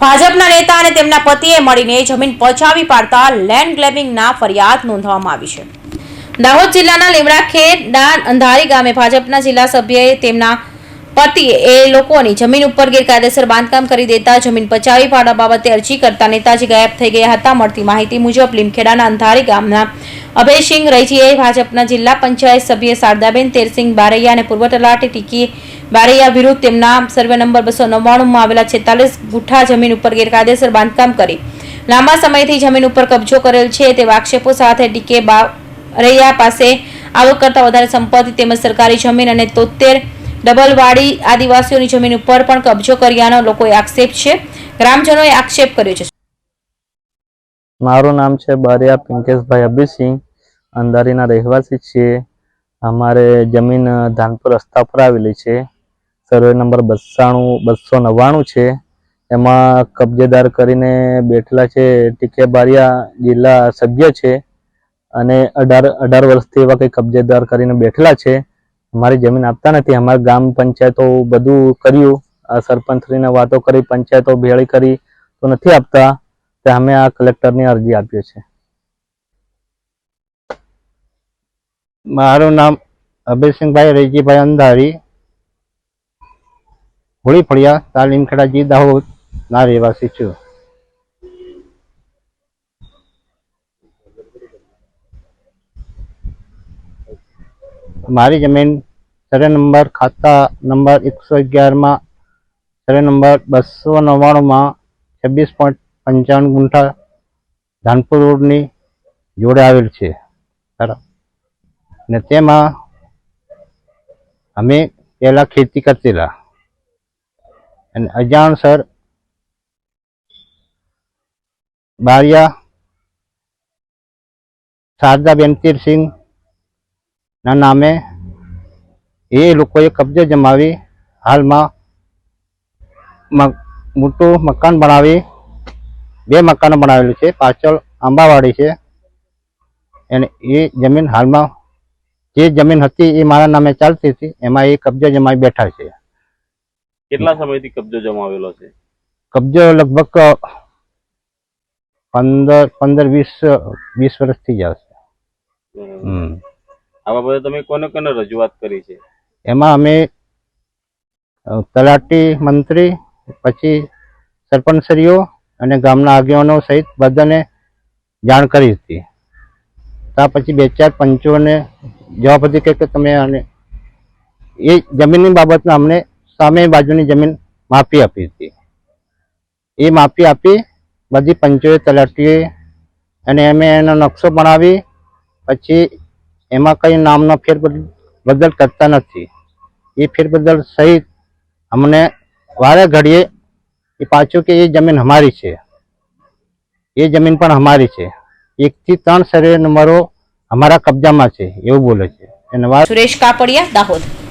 ભાજપના નેતા અને તેમના પતિએ મળીને જમીન પચાવી પાડતા લેન્ડ ગ્લેબિંગના ફરિયાદ નોંધવામાં આવી છે. દાહોદ જિલ્લાના લીમડાખેડના અંધારી ગામે ભાજપના જિલ્લા સભ્યએ તેમના પતિએ એ લોકોની જમીન ઉપર ગેરકાયદેસર બાંધકામ કરી દેતા જમીન પચાવી પાડવા બાબતે અરજી કરતા નેતાજી ગાયબ થઈ ગયા હતા. મળતી માહિતી મુજબ લીમખેડાના અંધારી ગામના અભયસિંહ રૈજીએ ભાજપના જિલ્લા પંચાયત સભ્ય શારદાબેન તેરસિંહ બારૈયા અને પૂર્વ તલાટી ટીકી બારૈયા વિરુદ્ધ તેમના સર્વે નંબર બસો નવ્વાણુંમાં આવેલા છેતાલીસ ગુઠ્ઠા જમીન ઉપર ગેરકાયદેસર બાંધકામ કરી. લાંબા સમયથી જમીન ઉપર કબજો કરેલ છે તેવા આક્ષેપો સાથે ડીકે બારૈયા પાસે આવક કરતાં વધારે સંપત્તિ તેમજ સરકારી જમીન અને તોતેર ડબલવાડી આદિવાસીઓની જમીન ઉપર પણ કબજો કર્યાનો લોકોએ આક્ષેપ છે. ગ્રામજનોએ આક્ષેપ કર્યો છે. મારું નામ છે બારિયા પિંકેશભાઈ અભિસિંહ. અંધારીના રહેવાસી છીએ. અમારે જમીન ધાનપુર રસ્તા પર આવેલી છે. સર્વે નંબર બસાણું બસો નવ્વાણું છે. એમાં કબજેદાર કરીને બેઠેલા છે ટીકે બારિયા જિલ્લા સભ્ય છે. અને અઢાર અઢાર વર્ષથી એવા કંઈ કબજેદાર કરીને બેઠેલા છે. અમારી જમીન આપતા નથી. અમારા ગામ પંચાયતો બધું કર્યું. આ સરપંચશ્રીને વાતો કરી, પંચાયતો ભેળી કરી તો નથી આપતા. તે અમે આ કલેક્ટરની અરજી આપીએ છીએ. મારું નામ અભયસિંહભાઈ રૈજીભાઈ અંધારી. હોળી ફળિયા તાલીમ ખેડાજી દાહોદ, ના રહેવાસી છું. મારી જમીન સરે નંબર ખાતા નંબર એકસો અગિયારમાં સરે નંબર બસો નવ્વાણુંમાં છવ્વીસ પોઈન્ટ પંચાવન ગુંઠા ધાનપુર રોડની જોડે આવેલ છે. બરાબર ને તેમાં અમે પહેલાં ખેતી કરતેલા. અને અજાણસર બારિયા શારદાબેન ના નામે એ લોકોએ કબજે જમાવી, હાલમાં મોટું મકાન બનાવી, બે મકાનો બનાવેલું છે, પાછળ આંબાવાડી છે. અને એ જમીન હાલમાં, જે જમીન હતી એ મારા નામે ચાલતી હતી, એમાં એ કબજે જમાવી બેઠા છે. કેટલા સમયથી કબજો જમાવેલો છે? કબજો લગભગ પંદર પંદર વીસ વીસ વર્ષથી જ હશે આ બાબતે તમે કોને કોને રજૂઆત કરી છે? એમાં અમે તલાટી મંત્રી પછી સરપંચશ્રીઓ અને ગામના આગેવાનો સહિત બધાને જાણ કરી હતી. ત્યાં પછી બે ચાર પંચોને જવાબ હતી કે કે તમે અને એ જમીનની બાબતમાં અમને સામે બાજુની જમીન માફી આપી હતી. એ માફી આપી બધી પંચોએ તલાટીએ અને અમે એનો નકશો બનાવી, પછી એમાં કંઈ નામનો ફેરબદલ બદલ કરતા નથી. એ ફેરબદલ સહિત અમને વારે ઘડીએ એ પાછું કે એ જમીન અમારી છે. એ જમીન પણ અમારી છે. એકથી ત્રણ સર્વે નંબરો અમારા કબજામાં છે, એવું બોલે છે. સુરેશ કાપડિયા, દાહોદ.